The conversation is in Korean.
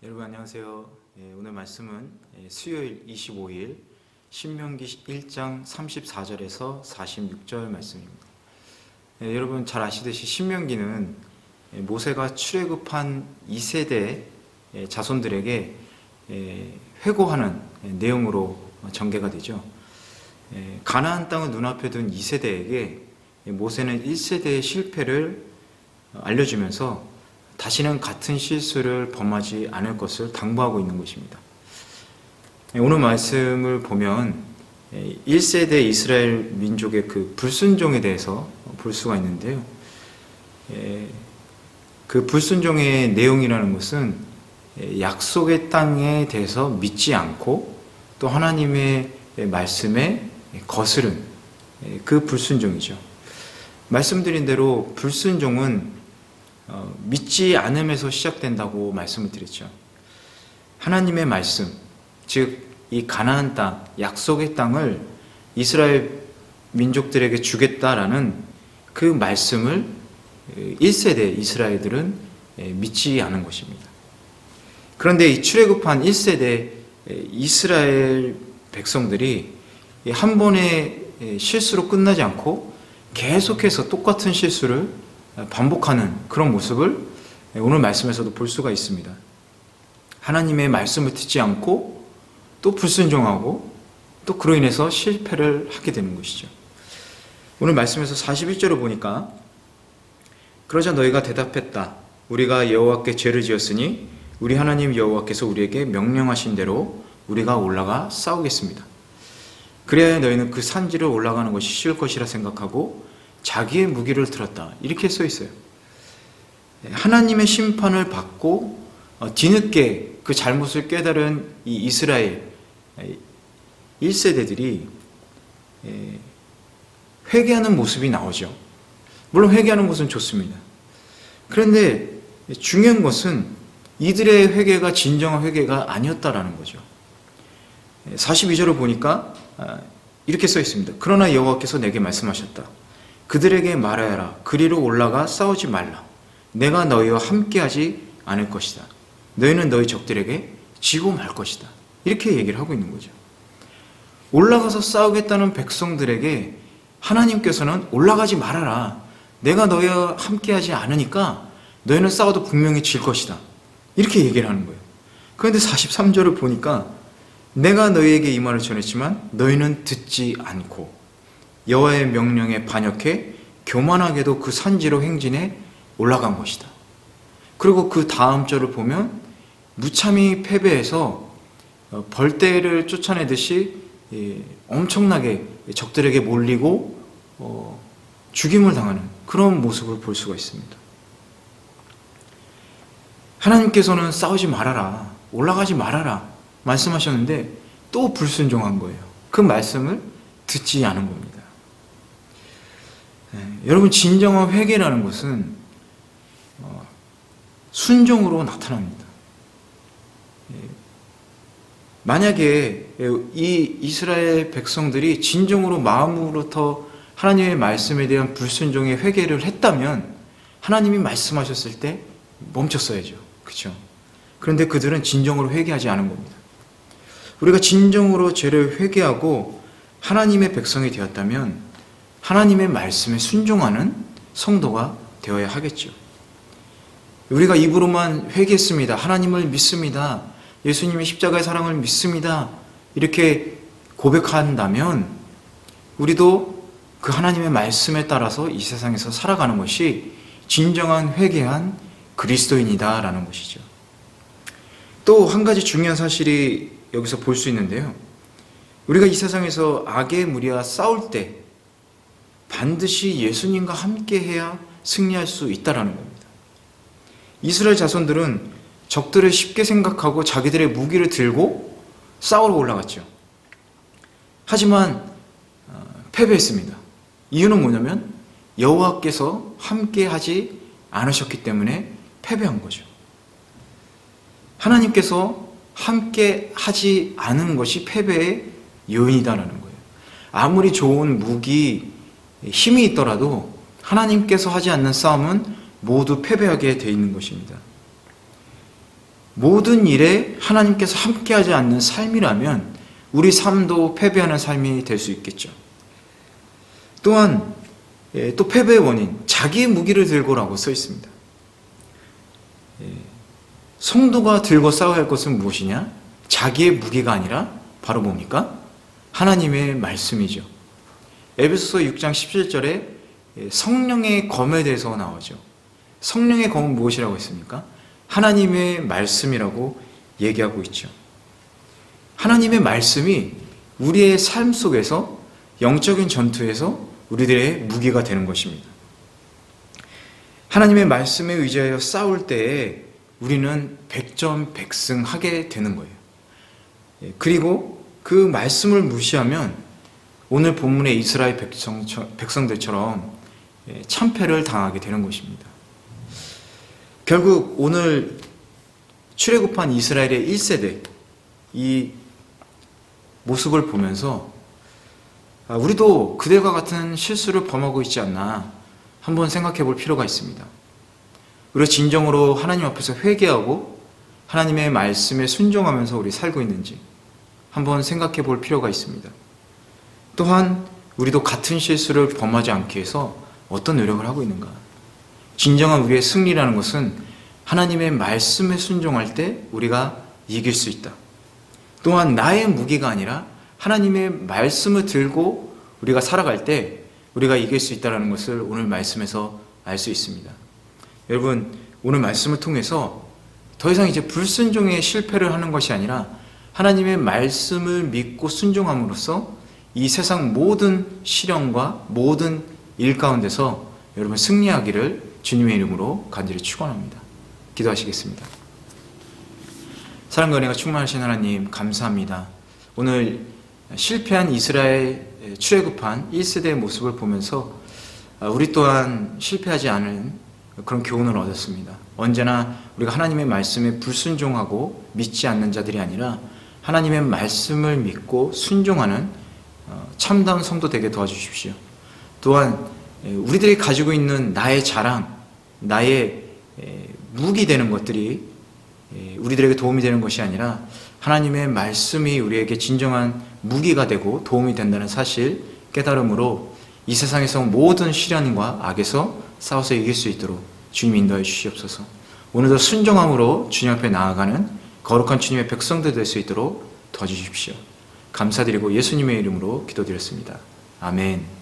여러분 안녕하세요. 예, 오늘 말씀은 예, 수요일 25일 신명기 1장 34절에서 46절 말씀입니다. 예, 여러분 잘 아시듯이 신명기는 예, 모세가 출애굽한 2세대 예, 자손들에게 예, 회고하는 예, 내용으로 전개가 되죠. 예, 가나안 땅을 눈앞에 둔 2세대에게 예, 모세는 1세대의 실패를 어, 알려주면서 다시는 같은 실수를 범하지 않을 것을 당부하고 있는 것입니다. 예, 오늘 말씀을 보면 1세대 이스라엘 민족의 그 불순종에 대해서 볼 수가 있는데요. 예, 그 불순종의 내용이라는 것은 예, 약속의 땅에 대해서 믿지 않고 또 하나님의 말씀에 거스른 예, 그 불순종이죠. 말씀드린 대로 불순종은 어, 믿지 않음에서 시작된다고 말씀을 드렸죠. 하나님의 말씀, 즉 이 가나안 땅, 약속의 땅을 이스라엘 민족들에게 주겠다라는 그 말씀을 1세대 이스라엘들은 믿지 않은 것입니다. 그런데 이 출애굽한 1세대 이스라엘 백성들이 한 번의 실수로 끝나지 않고 계속해서 똑같은 실수를 반복하는 그런 모습을 오늘 말씀에서도 볼 수가 있습니다. 하나님의 말씀을 듣지 않고 또 불순종하고 또 그로 인해서 실패를 하게 되는 것이죠. 오늘 말씀에서 41절을 보니까 그러자 너희가 대답했다. 우리가 여호와께 죄를 지었으니 우리 하나님 여호와께서 우리에게 명령하신 대로 우리가 올라가 싸우겠습니다. 그래야 너희는 그 산지를 올라가는 것이 쉬울 것이라 생각하고 자기의 무기를 들었다. 이렇게 써 있어요. 하나님의 심판을 받고 어, 뒤늦게 그 잘못을 깨달은 이 이스라엘 1세대들이 회개하는 모습이 나오죠. 물론 회개하는 것은 좋습니다. 그런데 중요한 것은 이들의 회개가 진정한 회개가 아니었다라는 거죠. 42절을 보니까 아, 이렇게 써 있습니다. 그러나 여호와께서 내게 말씀하셨다. 그들에게 말하여라. 그리로 올라가 싸우지 말라. 내가 너희와 함께하지 않을 것이다. 너희는 너희 적들에게 지고 말 것이다. 이렇게 얘기를 하고 있는 거죠. 올라가서 싸우겠다는 백성들에게 하나님께서는 올라가지 말아라. 내가 너희와 함께하지 않으니까 너희는 싸워도 분명히 질 것이다. 이렇게 얘기를 하는 거예요. 그런데 43절을 보니까 내가 너희에게 이 말을 전했지만 너희는 듣지 않고 여호와의 명령에 반역해 교만하게도 그 산지로 행진해 올라간 것이다. 그리고 그 다음 절을 보면 무참히 패배해서 어, 벌떼를 쫓아내듯이 예, 엄청나게 적들에게 몰리고 어, 죽임을 당하는 그런 모습을 볼 수가 있습니다. 하나님께서는 싸우지 말아라, 올라가지 말아라 말씀하셨는데 또 불순종한 거예요. 그 말씀을 듣지 않은 겁니다. 네, 여러분 진정한 회개라는 것은 어, 순종으로 나타납니다. 예, 만약에 이 이스라엘 백성들이 진정으로 마음으로부터 하나님의 말씀에 대한 불순종의 회개를 했다면 하나님이 말씀하셨을 때 멈췄어야죠. 그렇죠? 그런데 그들은 진정으로 회개하지 않은 겁니다. 우리가 진정으로 죄를 회개하고 하나님의 백성이 되었다면 하나님의 말씀에 순종하는 성도가 되어야 하겠죠. 우리가 입으로만 회개했습니다. 하나님을 믿습니다. 예수님의 십자가의 사랑을 믿습니다. 이렇게 고백한다면 우리도 그 하나님의 말씀에 따라서 이 세상에서 살아가는 것이 진정한 회개한 그리스도인이다라는 것이죠. 또 한 가지 중요한 사실이 여기서 볼 수 있는데요. 우리가 이 세상에서 악의 무리와 싸울 때 반드시 예수님과 함께 해야 승리할 수 있다라는 겁니다. 이스라엘 자손들은 적들을 쉽게 생각하고 자기들의 무기를 들고 싸우러 올라갔죠. 하지만 어, 패배했습니다. 이유는 뭐냐면 여호와께서 함께 하지 않으셨기 때문에 패배한 거죠. 하나님께서 함께 하지 않은 것이 패배의 요인이다라는 거예요. 아무리 좋은 무기, 힘이 있더라도 하나님께서 하지 않는 싸움은 모두 패배하게 돼 있는 것입니다. 모든 일에 하나님께서 함께하지 않는 삶이라면 우리 삶도 패배하는 삶이 될 수 있겠죠. 또한 예, 또 패배의 원인 자기의 무기를 들고라고 써 있습니다. 예, 성도가 들고 싸워야 할 것은 무엇이냐? 자기의 무기가 아니라 바로 뭡니까? 하나님의 말씀이죠. 에베소서 6장 17절에 예, 성령의 검에 대해서 나오죠. 성령의 검은 무엇이라고 했습니까? 하나님의 말씀이라고 얘기하고 있죠. 하나님의 말씀이 우리의 삶 속에서 영적인 전투에서 우리들의 무기가 되는 것입니다. 하나님의 말씀에 의지하여 싸울 때에 우리는 백전백승하게 되는 거예요. 예, 그리고 그 말씀을 무시하면 오늘 본문의 이스라엘 백성, 백성들처럼 예, 참패를 당하게 되는 것입니다. 결국 오늘 출애굽한 이스라엘의 1세대 이 모습을 보면서 아, 우리도 그들과 같은 실수를 범하고 있지 않나 한번 생각해 볼 필요가 있습니다. 우리가 진정으로 하나님 앞에서 회개하고 하나님의 말씀에 순종하면서 우리 살고 있는지 한번 생각해 볼 필요가 있습니다. 또한 우리도 같은 실수를 범하지 않기 위해서 어떤 노력을 하고 있는가? 진정한 우리의 승리라는 것은 하나님의 말씀에 순종할 때 우리가 이길 수 있다. 또한 나의 무기가 아니라 하나님의 말씀을 들고 우리가 살아갈 때 우리가 이길 수 있다는 것을 오늘 말씀에서 알 수 있습니다. 여러분, 오늘 말씀을 통해서 더 이상 이제 불순종의 실패를 하는 것이 아니라 하나님의 말씀을 믿고 순종함으로써 이 세상 모든 시련과 모든 일 가운데서 여러분 승리하기를 주님의 이름으로 간절히 축원합니다. 기도하시겠습니다. 사랑과 은혜가 충만하신 하나님 감사합니다. 오늘 실패한 이스라엘 출애굽한 1세대의 모습을 보면서 우리 또한 실패하지 않은 그런 교훈을 얻었습니다. 언제나 우리가 하나님의 말씀에 불순종하고 믿지 않는 자들이 아니라 하나님의 말씀을 믿고 순종하는 어, 참다운 성도 되게 도와주십시오. 또한 우리들이 가지고 있는 나의 자랑, 나의 무기 되는 것들이 우리들에게 도움이 되는 것이 아니라 하나님의 말씀이 우리에게 진정한 무기가 되고 도움이 된다는 사실 깨달음으로 이 세상에서 모든 시련과 악에서 싸워서 이길 수 있도록 주님 인도해 주시옵소서. 오늘도 순종함으로 주님 앞에 나아가는 거룩한 주님의 백성들 될 수 있도록 도와주십시오. 감사드리고 예수님의 이름으로 기도드렸습니다. 아멘.